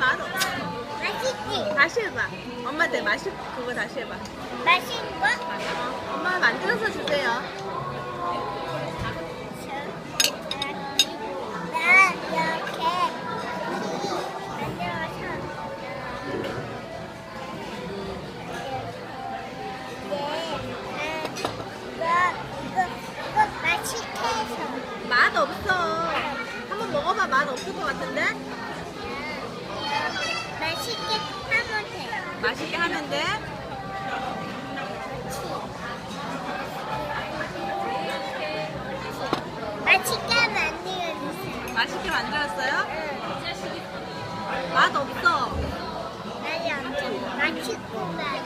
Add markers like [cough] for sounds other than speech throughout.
맛없어. 맛있지? 다시 해봐. 엄마한테 맛있 그거 다시 해봐. 맛있는 거? 어, 엄마 만들어서 주세요. 나 이렇게 만들어서 이거 이거 이거 맛있게 해서 맛 없어. 한번 먹어봐. 맛 없을 것 같은데? 맛있게 하면 돼. 맛있게 하면 돼. 맛있게 만들어주세요. 맛있게 만들었어요? 응. 맛 없어. 맛이 엄청 맛있고. 맛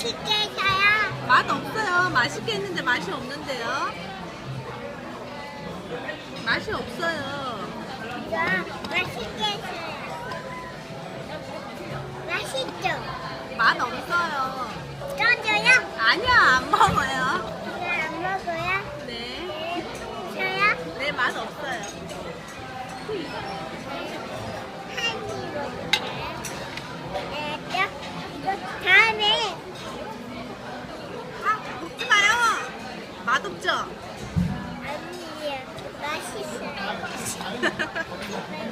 맛있게 해서요. 맛 없어요. 맛있게 했는데 맛이 없는데요. 맛이 없어요. 이거 맛있게 해서요. 맛있죠? 맛 없어요. 던져요? 아니야, 안 먹어요. 이거 안 먹어요? 네. 네. 저요? 네, 맛 없어요. 한 입 먹을게요. 네, 저, 이거 다음에 아, 먹지 마요. 맛 없죠? 아니에요. 맛있어요. [laughs]